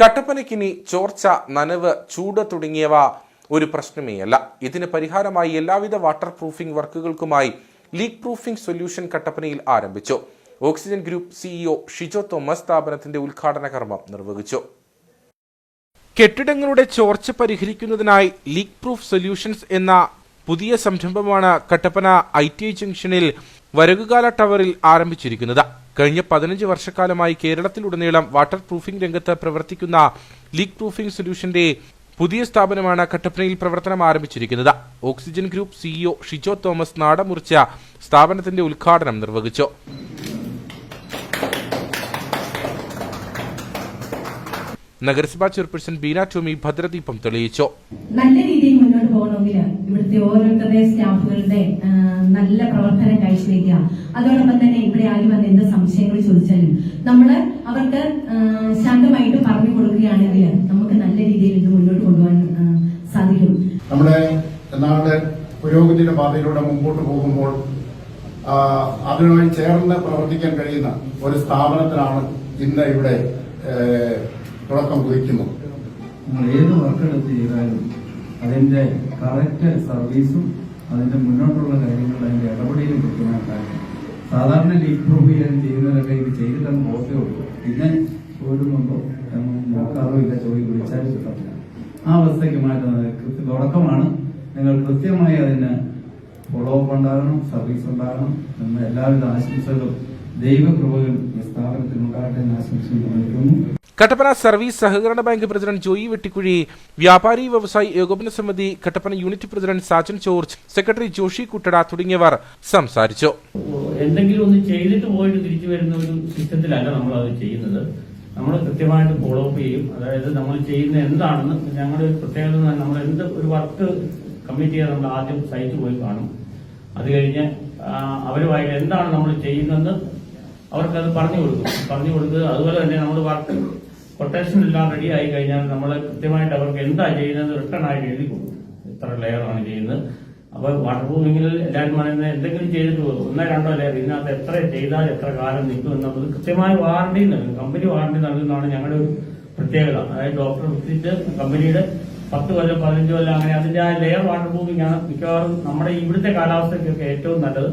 കട്ടപ്പനയ്ക്കിനി ചോർച്ച നനവ് ചൂട് തുടങ്ങിയവ ഒരു പ്രശ്നമേ അല്ല ഇതിന് പരിഹാരമായി എല്ലാവിധ വാട്ടർ പ്രൂഫിംഗ് വർക്കുകൾക്കുമായി ലീക്ക് പ്രൂഫിംഗ് സൊല്യൂഷൻ കട്ടപ്പനയിൽ ആരംഭിച്ചു. Oxygen group CEO Shijo Thomas സ്ഥാപനത്തിന്റെ ഉദ്ഘാടന കർമ്മം നിർവഹിച്ചു. കെട്ടിടങ്ങളുടെ ചോർച്ച പരിഹരിക്കുന്നതിനായി ലീക്ക് പ്രൂഫ് സൊല്യൂഷൻസ് എന്ന പുതിയ സംരംഭമാണ് കട്ടപ്പന ഐ ടി ഐ ജംഗ്ഷനിൽ വരകുകാല ടവറിൽ ആരംഭിച്ചിരിക്കുന്നത്. കഴിഞ്ഞ പതിനഞ്ച് വർഷക്കാലമായി കേരളത്തിലുടനീളം വാട്ടർ പ്രൂഫിംഗ് രംഗത്ത് പ്രവർത്തിക്കുന്ന ലീക്ക് പ്രൂഫിംഗ് സൊല്യൂഷന്റെ പുതിയ സ്ഥാപനമാണ് കട്ടപ്പനയിൽ പ്രവർത്തനം ആരംഭിച്ചിരിക്കുന്നത്. Oxygen group CEO Shijo Thomas നാടമുറിച്ച സ്ഥാപനത്തിന്റെ ഉദ്ഘാടനം നിർവഹിച്ചു. നഗരസഭാ ചെയർപേഴ്സൺ ബീന ടോമി ഭദ്രദീപം തെളിയിച്ചു. നല്ല രീതിയിൽ മുന്നോട്ട് പോകണമെങ്കിൽ ഇവിടുത്തെ ഓരോരുത്തരുടെ സ്റ്റാഫുകളുടെ നല്ല പ്രവർത്തനം കാഴ്ചവെക്കുക. അതോടൊപ്പം തന്നെ ആരും വന്ന് എന്ത് സംശയങ്ങൾ ചോദിച്ചാലും നമ്മൾ അവർക്ക് ശാന്തമായിട്ട് പറഞ്ഞു കൊടുക്കുകയാണെങ്കിൽ നമുക്ക് നല്ല രീതിയിൽ ഇത് മുന്നോട്ട് കൊണ്ടുപോകാൻ സാധിക്കും. നമ്മുടെ നാട് പുരോഗതിയുടെ പാതയിലൂടെ മുമ്പോട്ട് പോകുമ്പോൾ അതിനായി അതിനുമായി ചേർന്ന് പ്രവർത്തിക്കാൻ കഴിയുന്ന ഒരു സ്ഥാപനത്തിനാണ് ഇന്ന് ഇവിടെ തുടക്കം കുറിക്കുന്നത്. നമ്മൾ ഏത് വർക്കെടുത്ത് ചെയ്താലും അതിന്റെ കറക്റ്റ് സർവീസും അതിന്റെ മുന്നോട്ടുള്ള കാര്യങ്ങൾ അതിന്റെ ഇടപെടലും കൃത്യമായിട്ടാണ് സാധാരണ ലീക്ക് പ്രൂഫ് ചെയ്യാൻ ചെയ്യുന്നവരൊക്കെ ഇത് ചെയ്തിട്ടങ്ങ് പോകത്തേ ഉള്ളൂ. പിന്നെ എന്ന് നോക്കാറോ ഇല്ല ചോദി വിളിച്ചാലും കിട്ടത്തില്ല. ആ അവസ്ഥയ്ക്ക് മാറ്റുന്നത് തുടക്കമാണ്. നിങ്ങൾ കൃത്യമായി അതിന് ഫോളോ അപ്പ് ഉണ്ടാകണം സർവീസ് ഉണ്ടാകണം എന്ന എല്ലാവിധ ആശംസകളും ദൈവകൃപകൾ ഈ സ്ഥാപനത്തിനുണ്ടാകട്ടെ എന്ന് ആശംസിക്കുന്നു കട്ടപ്പന സർവീസ് സഹകരണ ബാങ്ക് പ്രസിഡന്റ് ജോയി വെട്ടിക്കുഴി വ്യാപാരി വ്യവസായി ഏകോപന സമിതി Kattappana unit president Sajan George secretary Joshi Kuttada തുടങ്ങിയവർ സംസാരിച്ചു. എന്തെങ്കിലും ഒന്ന് ചെയ്തിട്ട് പോയിട്ട് തിരിച്ചു വരുന്ന ഒരു സിസ്റ്റത്തിലല്ല നമ്മൾ അത് ചെയ്യുന്നത്. നമ്മൾ കൃത്യമായിട്ട് ഫോളോ അപ്പ് ചെയ്യും. അതായത് നമ്മൾ ചെയ്യുന്ന എന്താണെന്ന് ഞങ്ങളുടെ ഒരു പ്രത്യേകത നമ്മൾ എന്ത് ഒരു വർക്ക് കമ്മിറ്റ് ചെയ്യാൻ നമ്മൾ ആദ്യം സൈറ്റ് പോയി കാണും. അത് കഴിഞ്ഞ് അവരുമായിട്ട് എന്താണ് നമ്മൾ ചെയ്യുന്നതെന്ന് അവർക്കത് പറഞ്ഞു കൊടുക്കും. പറഞ്ഞു കൊടുക്കുക അതുപോലെ തന്നെ നമ്മൾ വർക്ക് കൊട്ടേഷൻ എല്ലാം റെഡി ആയി കഴിഞ്ഞാൽ നമ്മൾ കൃത്യമായിട്ട് അവർക്ക് എന്താ ചെയ്യുന്നത് റിട്ടേൺ ആയിട്ട് എഴുതി കൊടുക്കും. ഇത്ര ലെയർ ആണ് ചെയ്യുന്നത്. അപ്പൊ വാട്ടർ പ്രൂഫിംഗിൽ എല്ലാവരും പറയുന്നത് എന്തെങ്കിലും ചെയ്തിട്ട് ഒന്നോ രണ്ടോ ലെയർ ഇതിനകത്ത് എത്ര ചെയ്താൽ എത്ര കാലം നിൽക്കും എന്നുള്ളത് കൃത്യമായ വാറണ്ടി നൽകും. കമ്പനി വാറണ്ടി നൽകുന്നതാണ് ഞങ്ങളുടെ ഒരു പ്രത്യേകത. അതായത് ഡോക്ടർ വിസിറ്റ് കമ്പനിയുടെ പത്ത് കൊല്ലം പതിനഞ്ച് കൊല്ലം അങ്ങനെ അതിന്റെ ആ ലെയർ വാട്ടർ പ്രൂഫിംഗ് ആണ് മിക്കവാറും നമ്മുടെ ഇവിടുത്തെ കാലാവസ്ഥയ്ക്കൊക്കെ ഏറ്റവും നല്ലത്.